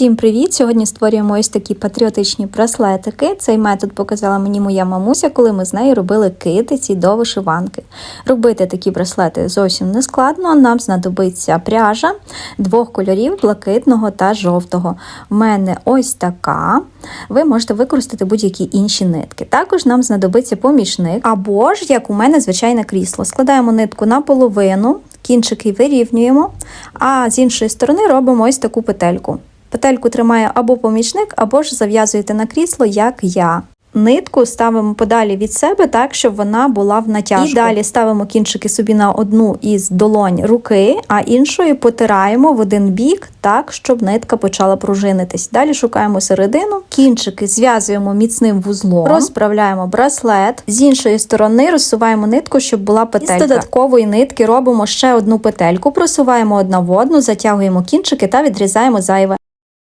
Всім привіт! Сьогодні створюємо ось такі патріотичні браслетики. Цей метод показала мені моя мамуся, коли ми з нею робили китиці до вишиванки. Робити такі браслети зовсім не складно. Нам знадобиться пряжа двох кольорів блакитного та жовтого. В мене ось така. Ви можете використати будь-які інші нитки. Також нам знадобиться помічник, або ж, як у мене, звичайне крісло. Складаємо нитку наполовину. Кінчики вирівнюємо, а з іншої сторони робимо ось таку петельку. Петельку тримає або помічник, або ж зав'язуєте на крісло, як я. Нитку ставимо подалі від себе, так, щоб вона була в натяжку. І далі ставимо кінчики собі на одну із долонь руки, а іншою потираємо в один бік, так, щоб нитка почала пружинитись. Далі шукаємо середину, кінчики зв'язуємо міцним вузлом, розправляємо браслет. З іншої сторони розсуваємо нитку, щоб була петелька. І з додаткової нитки робимо ще одну петельку, просуваємо одна в одну, затягуємо кінчики та відрізаємо зайве.